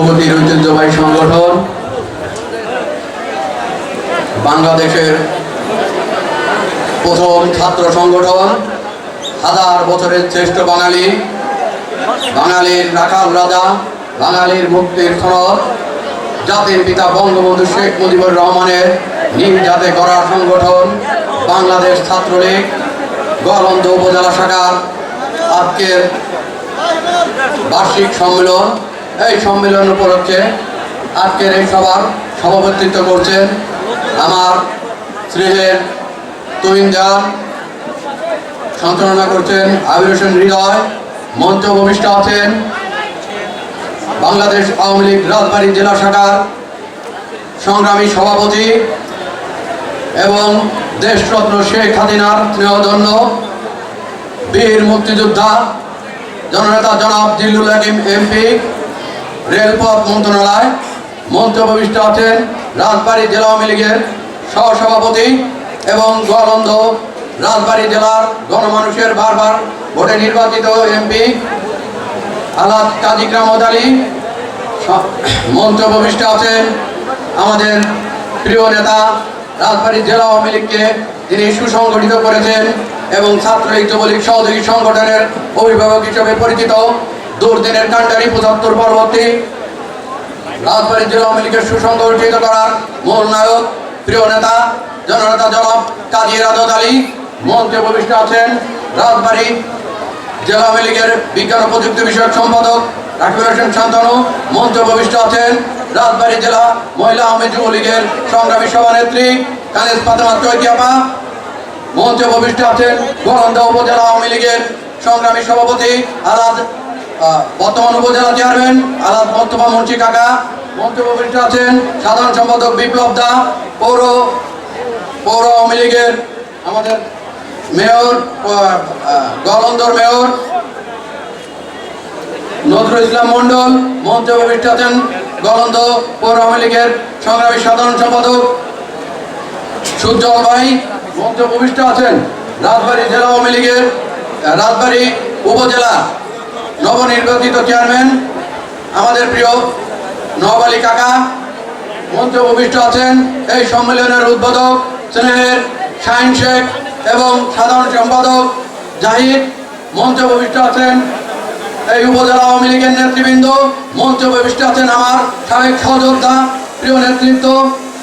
প্রগতির ঐতিহ্যবাহী সংগঠন, বাংলাদেশের প্রথম ছাত্র সংগঠন, হাজার বছরের শ্রেষ্ঠ বাঙালি, বাঙালির রাখাল রাজা, বাঙালির মুক্তির সনদ, জাতির পিতা বঙ্গবন্ধু শেখ মুজিবুর রহমানের নিজ জাতে করা সংগঠন, বাংলাদেশ ছাত্রলীগ গলন্দ উপজেলা শাখার আজকের বার্ষিক সম্মেলন। এই সম্মেলন উপলক্ষে আজকের এই সভার সভাপতিত্ব করছেন আমার স্নেহের তুহিন জান। সঞ্চালনা করছেন আবির হোসেন হৃদয়। মঞ্চ ভূমিষ্ঠ আছেন বাংলাদেশ আওয়ামী লীগ রাজবাড়ী জেলা শাখার সংগ্রামী সভাপতি এবং দেশরত্ন শেখ হাসিনার স্নেহধন্য বীর মুক্তিযোদ্ধা জননেতা জনাব জিল্লুল হাকিম এমপি। রেলপথ মন্ত্রণালয় ভূমিষ্ঠ আছেন রাজবাড়ী জেলা আওয়ামী লীগের সহসভাপতি এবং গোয়ালন্দ রাজবাড়ী জেলার গণমানুষের বারবার ভোটে নির্বাচিত এমপি আলাদ কাজী গ্রামদ আলী। ভূমিষ্ঠ আছেন আমাদের প্রিয় নেতা রাজবাড়ী জেলা আওয়ামী লীগকে তিনি সুসংগঠিত করেছেন এবং ছাত্রলীগ যুবলীগ সহযোগী সংগঠনের অভিভাবক হিসেবে পরিচিত। দুর্দিনের কাণ্ডারি পঁচাত্তর পরবর্তী রাজবাড়ী জেলা আওয়ামী লীগের সুসংগঠিত করার মূল নায়ক, প্রিয় নেতা, জননেতা জনাব কাজী রাজত আলী। মঞ্চে ভূমিষ্ঠ আছেন রাজবাড়ী জেলা আওয়ামী লীগের বিজ্ঞান প্রযুক্তি বিষয়ক সম্পাদক রাকিবুল হোসেন শান্তনু। মঞ্চ ভূমিষ্ঠ আছেন রাজবাড়ী জেলা মহিলা আওয়ামী যুবলীগের সংগ্রামী সভানেত্রী কানেজ ফাতেমা চৈতিয়াপা। মঞ্চে ভূমিষ্ঠ আছেন গোলন্দা উপজেলা আওয়ামী লীগের সংগ্রামী সভাপতি আলাদ বর্তমান উপজেলা চেয়ারম্যান আলাদ বর্তমান মন্ত্রী কাকা ভূমিষ্ঠ আছেন সাধারণ সম্পাদক বিপ্লব দা, পৌর পৌর আওয়ামী লীগের আমাদের মেয়র গলন্দর মেয়র, নজরুল ইসলাম মন্ডল উপবিষ্ট আছেন গলন্দ পৌর আওয়ামী লীগের সংগ্রামী সাধারণ সম্পাদক সুজ্জ্বল ভাই উপবিষ্ট আছেন রাজবাড়ী জেলা আওয়ামী লীগের রাজবাড়ী উপজেলা নবনির্বাচিত চেয়ারম্যান, আমাদের প্রিয় নওয়াব আলী কাকা মঞ্চে উপবিষ্ট আছেন। এই সম্মেলনের উদ্বোধক স্নেহের শাহিন শেখ এবং সাধারণ সম্পাদক জাহিদ মঞ্চে উপবিষ্ট আছেন। এই উপজেলা আওয়ামী লীগের নেতৃবৃন্দ মঞ্চে উপবিষ্ট আছেন আমার সাবেক সহযোদ্ধা, প্রিয় নেতৃত্ব,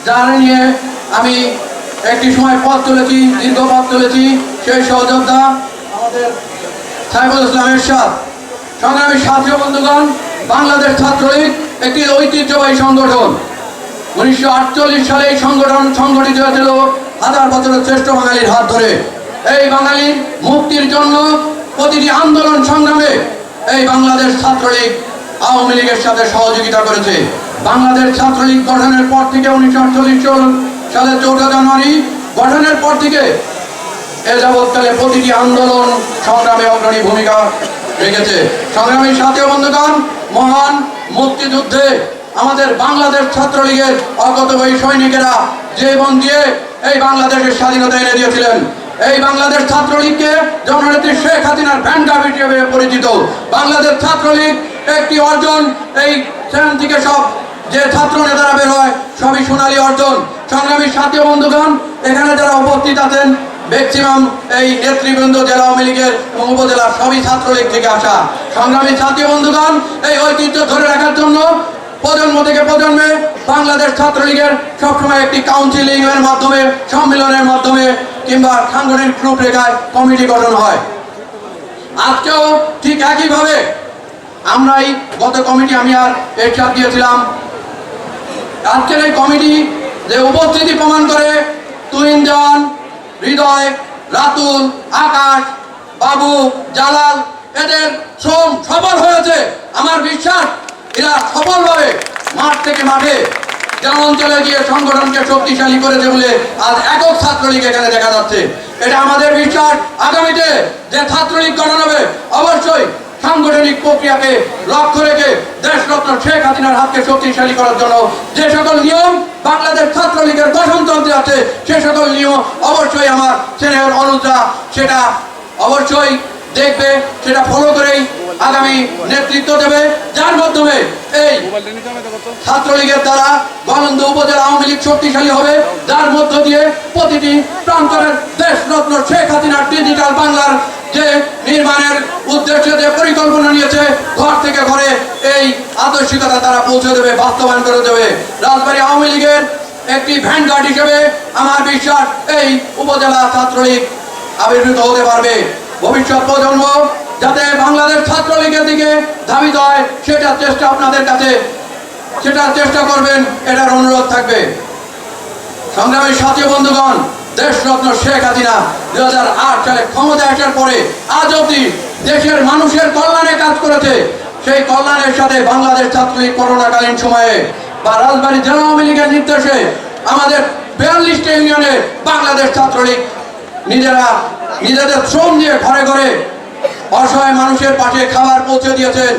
যারা নিয়ে আমি একটি সময় পথ চলেছি দীর্ঘ পথ চলেছি সেই সহযোদ্ধা আমাদের সাইফুল ইসলামের সাথ সংগ্রামী ছাত্র বন্ধুগণ, বাংলাদেশ ছাত্রলীগ একটি ঐতিহ্যবাহী সংগঠন। উনিশশো আটচল্লিশ সালে এই সংগঠন সংগঠিত হয়েছিল হাজার বছরের শ্রেষ্ঠ বাঙালির হাত ধরে। এই বাঙালি মুক্তির জন্য প্রতিটি আন্দোলন সংগ্রামে এই বাংলাদেশ ছাত্রলীগ আওয়ামী লীগের সাথে সহযোগিতা করেছে। বাংলাদেশ ছাত্রলীগ গঠনের পর থেকে উনিশশো আটচল্লিশ সালে চৌঠা জানুয়ারি গঠনের পর থেকে এ যাবৎকালে প্রতিটি আন্দোলন সংগ্রামে অগ্রণী ভূমিকা রেখেছে। সংগ্রামী সাথী ও বন্ধুগণ, মহান মুক্তিযুদ্ধে আমাদের বাংলাদেশ ছাত্রলীগের অগতবয়ী সৈনিকেরা জীবন দিয়ে এই বাংলাদেশের স্বাধীনতা এনে দিয়েছিলেন। এই বাংলাদেশ ছাত্রলীগকে জননেত্রী শেখ হাসিনার ভ্যানগার্ড হিসেবে পরিচিত। বাংলাদেশ ছাত্রলীগ একটি অর্জন, এই সেখান থেকে সব যে ছাত্র নেতারা বের হয়, সবই সোনালী অর্জন। সংগ্রামী সাথী বন্ধুগণ, এখানে যারা উপস্থিত আছেন ম্যাক্সিমাম এই নেতৃবৃন্দ জেলা আওয়ামী লীগের এবং উপজেলা সবই ছাত্রলীগ থেকে আসা। সংগ্রামী ছাত্রী বন্ধুগণ, এই ঐতিহ্য ধরে রাখার জন্য প্রজন্ম থেকে প্রজন্মে বাংলাদেশ ছাত্রলীগের সবসময় একটি কাউন্সিলিং এর মাধ্যমে, সম্মেলনের মাধ্যমে কিংবা সাংগঠনিক রূপরেখায় কমিটি গঠন হয়। আজকেও ঠিক একইভাবে আমরা এই গত কমিটি আমি আর এরশাদ দিয়েছিলাম। আজকের এই কমিটি যে উপস্থিতি প্রমাণ করে তুইন দেওয়ান হৃদয়, রাতুল, আকাশ, বাবু, জালাল, এদের শ্রম সফল হয়েছে। আমার বিশ্বাস, এরা সফলভাবে মাঠ থেকে মাঠে গ্রাম অঞ্চলে গিয়ে সংগঠনকে শক্তিশালী করেছে বলে আজ একক ছাত্রলীগ এখানে দেখা যাচ্ছে। এটা আমাদের বিশ্বাস। আগামীতে যে ছাত্রলীগ গঠন হবে, অবশ্যই সাংগঠনিক প্রক্রিয়াকে লক্ষ্য রেখে দেশরত্ন শেখ হাসিনার হাতকে শক্তিশালী করার জন্য যে সকল নিয়ম বাংলাদেশ ছাত্রলীগের গঠনতন্ত্রে আছে, সে সকল নিয়ম অবশ্যই আমার স্নেহের অনুজা সেটা অবশ্যই দেখবে, সেটা ফলো করেই আগামী নেতৃত্ব দেবে। যার মাধ্যমে এই ছাত্রলীগের দ্বারা গণন্দ উপজেলা আওয়ামী লীগ শক্তিশালী হবে। যার মধ্য দিয়ে প্রতিটি প্রান্তরের দেশরত্ন শেখ হাসিনার ডিজিটাল বাংলার যে নির্মাণের উদ্দেশ্যে যে পরিকল্পনা নিয়েছে, ঘর থেকে ঘরে এই আদর্শিকতা তারা পৌঁছে দেবে, বাস্তবায়ন করে দেবে। রাজবাড়ী আওয়ামী লীগের একটি ভ্যানগার্ড হিসেবে আমার বিশ্বাস এই উপজেলা ছাত্রলীগ আবির্ভূত হতে পারবে। ভবিষ্যৎ প্রজন্ম যাতে বাংলাদেশ ছাত্রলীগের দিকে ধাবিত হয়, সেটার চেষ্টা আপনাদের কাছে, সেটার চেষ্টা করবেন, এটার অনুরোধ থাকবে। সংগ্রামী সাথী বন্ধুগণ দেশরত্ন শেখ হাসিনা দুই হাজার আট সালে ক্ষমতা আসার পরে আজ অবধি দেশের মানুষের কল্যাণে কাজ করেছে। সেই কল্যাণের সাথে বাংলাদেশ ছাত্রলীগ করোনাকালীন সময়ে বা রাজবাড়ী জেলা আওয়ামী লীগের নির্দেশে আমাদের বিয়াল্লিশটা ইউনিয়নে বাংলাদেশ ছাত্রলীগ নিজেরা নিজেদের শ্রম দিয়ে ঘরে ঘরে অসহায় মানুষের পাশে খাবার পৌঁছে দিয়েছেন।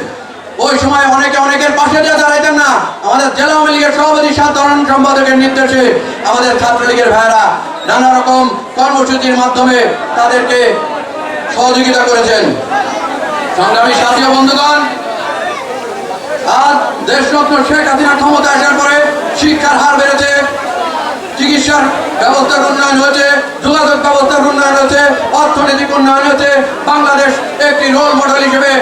ওই সময় অনেকে অনেকের পাশে দিয়ে দাঁড়াইতেন না। আমাদের জেলা আওয়ামী লীগের সভাপতি সাধারণ সম্পাদকের নির্দেশে আমাদের ছাত্রলীগের ভাইয়েরা নানা রকম কর্মসূচির মাধ্যমে তাদেরকে সহযোগিতা করেছেন। সংগ্রামী সাথী বন্ধুগণ, আজ দেশরত্ন শেখ হাসিনা ক্ষমতা আসার পরে শিক্ষার হার বেড়েছে, চিকিৎসার ব্যবস্থার উন্নয়ন হয়েছে, যোগাযোগ ব্যবস্থার উন্নয়ন হয়েছে, অর্থনৈতিক উন্নয়ন হয়েছে, বাংলাদেশ একটি রোল মডেল হিসেবে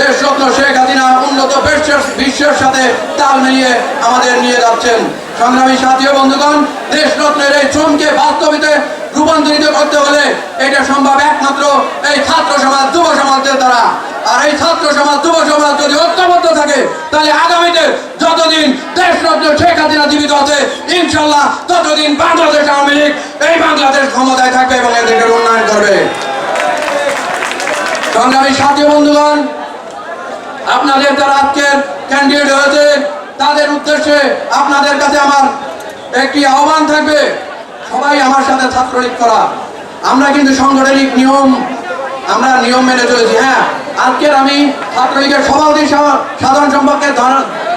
দেশরত্ন শেখ হাসিনা উন্নত বিশ্বের বিশ্বের সাথে তাল মিলিয়ে আমাদের নিয়ে যাচ্ছেন। সংগ্রামী সাথী বন্ধুগণ দেশরত্নের এই শ্রমকে বাস্তবিতে রূপান্তরিত করতে হলে এটা সম্ভব একমাত্র এই ছাত্র সমাজ, যুব সমাজের দ্বারা। আর এই ছাত্র সমাজ, যুব সমাজ যদি ঐক্যবদ্ধ থাকে, তাহলে আগামীতে যতদিন দেশরত্ন শেখ হাসিনা জীবিত আছে, ইনশাল্লাহ ততদিন বাংলাদেশ আওয়ামী লীগ এই বাংলাদেশ ক্ষমতায় থাকবে এবং এদেরকে উন্নয়ন করবে। সংগ্রামী সাথী বন্ধুগণ আপনাদের যারা আজকের ক্যান্ডিডেট হয়েছে, তাদের উদ্দেশ্যে আপনাদের কাছে আমার একটি আহ্বান থাকবে, সবাই আমার সাথে ছাত্রলীগ করা। আমরা কিন্তু সাংগঠনিক নিয়ম, আমরা নিয়ম মেনে চলেছি হ্যাঁ। আজকের আমি ছাত্রলীগের সভাপতি সাধারণ সম্পর্কে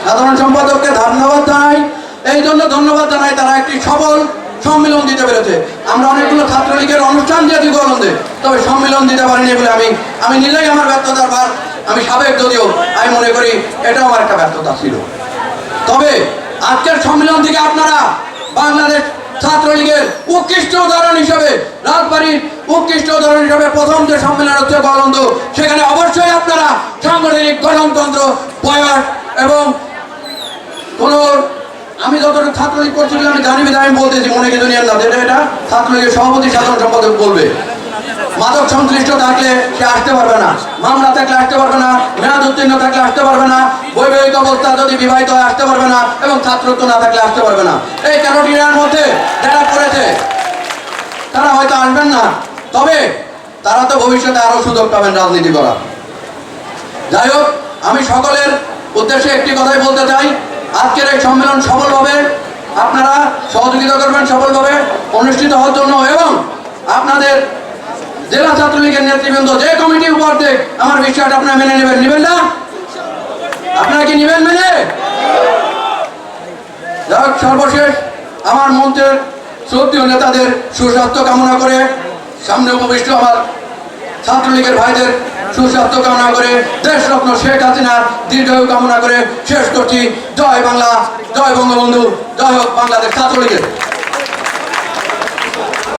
সাধারণ সম্পাদককে ধন্যবাদ জানাই। এই জন্য ধন্যবাদ জানাই তারা একটি সবল সম্মেলন দিতে পেরেছে। আমরা অনেকগুলো ছাত্রলীগের অনুষ্ঠান দিয়েছি গলন্দে, তবে সম্মেলন দিতে পারিনি বলে আমি আমি নিজেই আমার ব্যর্থতার ভার আমি সাবেক যদিও, আমি মনে করি এটাও আমার একটা ব্যর্থতা ছিল। তবে আজকের সম্মেলন থেকে আপনারা বাংলাদেশ ছাত্রলীগের উৎকৃষ্ট উদাহরণ হিসেবে, রাজবাড়ির উৎকৃষ্ট উদাহরণ হিসেবে প্রথম যে সম্মেলন হচ্ছে গলন্দ, সেখানে অবশ্যই আপনারা সাংগঠনিক গঠনতন্ত্র, বয়স এবং কোন আমি যতটা ছাত্রলীগ করছিলাম আমি জানি আমি বলতেছি, মনে কিছু নিয়ে না এটা ছাত্রলীগের সভাপতি সাধারণ সম্পাদক বলবে। মাদক সংশ্লিষ্ট থাকলে সে আসতে পারবে না। মামলা থাকলে আসতে পারবে না, মেয়াদ উত্তীর্ণ থাকলে আসতে পারবে না, বৈবাহিক অবস্থা যদি বিবাহিত হয় আসতে পারবে না এবং ছাত্রত্ব না থাকলে আসতে পারবে না। এই তেরোটির মধ্যে যারা করেছে, তারা হয়তো আসবেন না। তবে তারা তো ভবিষ্যতে আরও সুযোগ পাবেন রাজনীতি করা যাই হোক, আমি সকলের উদ্দেশ্যে একটি কথাই বলতে চাই। আজকের এই সম্মেলন সফলভাবে আপনারা সহযোগিতা করবেন সফলভাবে অনুষ্ঠিত হওয়ার জন্য এবং আপনাদের জেলা ছাত্রলীগের নেতৃবৃন্দ, যে কমিটি উপর দেখ আমার বিষয়টা আপনারা মেনে নেবেন নেবেন না? আপনারা কি নেবেন মেনে? যাই সর্বশেষ আমার মঞ্চের শ্রদ্ধীয় নেতাদের সুস্বাস্থ্য কামনা করে সামনে উপবিষ্ট আমার ছাত্রলীগের ভাইদের সুস্বাস্থ্য কামনা করে দেশরত্ন শেখ হাসিনার দীর্ঘায়ু কামনা করে শেষ করছি। জয় বাংলা, জয় বঙ্গবন্ধু, জয় হোক বাংলাদেশ ছাত্রলীগের